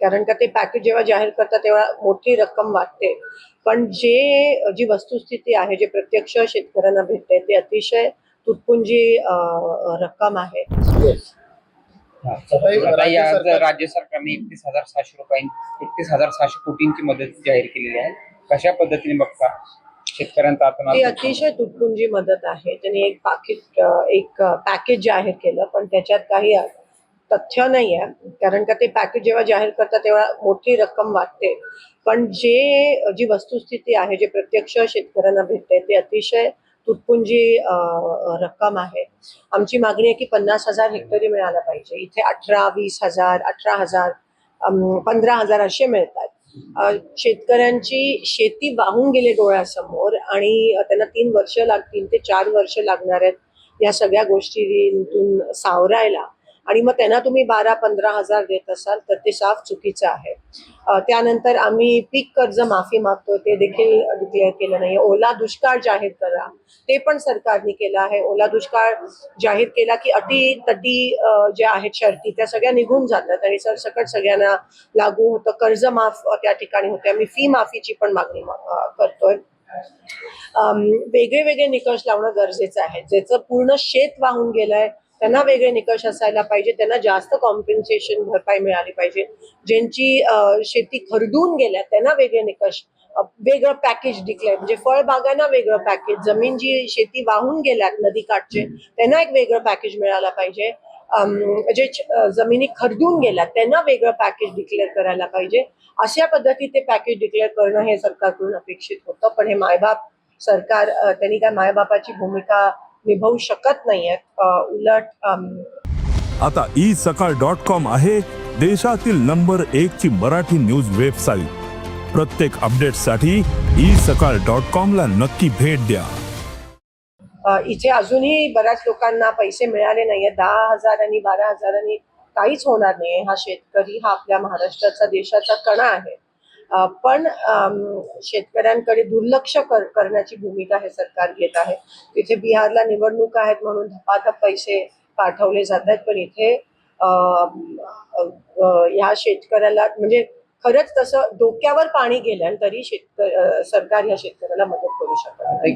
कारण का ते पॅकेज जेव्हा जाहीर करतात तेव्हा मोठी रक्कम वाटते पण जे जी वस्तुस्थिती आहे जे प्रत्यक्ष शेतकऱ्यांना भेटते ते अतिशय तुटपुंजी रक्कम आहे. राज्य सरकारने एकतीस हजार सहाशे रुपयां एकतीस हजार सहाशे कोटींची मदत जाहीर केलेली आहे. कशा पद्धतीने बघता शेतकऱ्यांचा ती अतिशय तुटपुंजी मदत आहे. त्यांनी एक पाकिट एक पॅकेज जाहीर केलं पण त्याच्यात काही तथ्य नाही आहे. कारण का ते पॅकेज जेव्हा जाहीर करतात तेव्हा मोठी रक्कम वाटते. पण जे जी वस्तुस्थिती आहे जे प्रत्यक्ष शेतकऱ्यांना भेटते ते अतिशय तुटपुंजी रक्कम आहे. आमची मागणी आहे की पन्नास हजार हेक्टरी मिळाला पाहिजे. इथे अठरा वीस हजार अठरा हजार पंधरा हजार असे मिळतात. शेतकऱ्यांची शेती वाहून गेले डोळ्यासमोर आणि त्यांना तीन वर्ष लागतील ते चार वर्ष लागणार आहेत या सगळ्या गोष्टींतून सावरायला आणि मग त्यांना तुम्ही बारा पंधरा हजार देत असाल तर ते साफ चुकीचं आहे. त्यानंतर आम्ही पीक कर्ज माफी मागतो ते देखील डिक्लेअर केलं नाही ओला दुष्काळ जाहीर करा. ते पण सरकारने केलं आहे. ओला दुष्काळ जाहीर केला की अटी तटी ज्या आहेत शर्ती त्या सगळ्या निघून जातात आणि सरसकट सगळ्यांना लागू होतं. कर्ज माफ त्या ठिकाणी होते. आम्ही फी माफीची पण मागणी करतोय. वेगळे वेगळे निकष लावणं गरजेचं आहे. ज्याचं पूर्ण शेत वाहून गेलंय त्यांना वेगळे निकष असायला पाहिजे त्यांना जास्त कॉम्पेन्सेशन भरपाई मिळाली पाहिजे. ज्यांची शेती खरडून गेल्या त्यांना वेगळे निकष वेगळं पॅकेज डिक्लेअर म्हणजे फळबागांना वेगळं पॅकेज जमीन जी शेती वाहून गेल्यात नदीकाठचे त्यांना एक वेगळं पॅकेज मिळायला पाहिजे. जे जमिनी खरदून गेल्या त्यांना वेगळं पॅकेज डिक्लेअर करायला पाहिजे. अशा पद्धती ते पॅकेज डिक्लेअर करणं हे सरकारकडून अपेक्षित होतं पण हे मायबाप सरकार त्यांनी काय मायबापाची भूमिका निभावू शकत नाहीयेत. उलट आता ई सकाळ डॉट कॉम आहे देशातील नंबर एक ची मराठी न्यूज वेबसाईट. प्रत्येक अपडेटसाठी ई सकाळ डॉट कॉम ला नक्की भेट द्या. इथे अजूनही बऱ्याच लोकांना पैसे मिळाले नाहीये दहा हजार आणि बारा हजारांनी काहीच होणार नाही हा शेतकरी हा आपल्या महाराष्ट्राचा देशाचा कणा आहे. पण शेतकऱ्यांकडे दुर्लक्ष कर करण्याची भूमिका हे सरकार घेत आहे. तिथे बिहारला निवडणूक आहेत म्हणून धपाधप पैसे पाठवले जात आहेत. पण इथे ह्या शेतकऱ्याला म्हणजे खरंच तसं डोक्यावर पाणी गेलं तरी शेतक सरकार या शेतकऱ्याला मदत करू शकत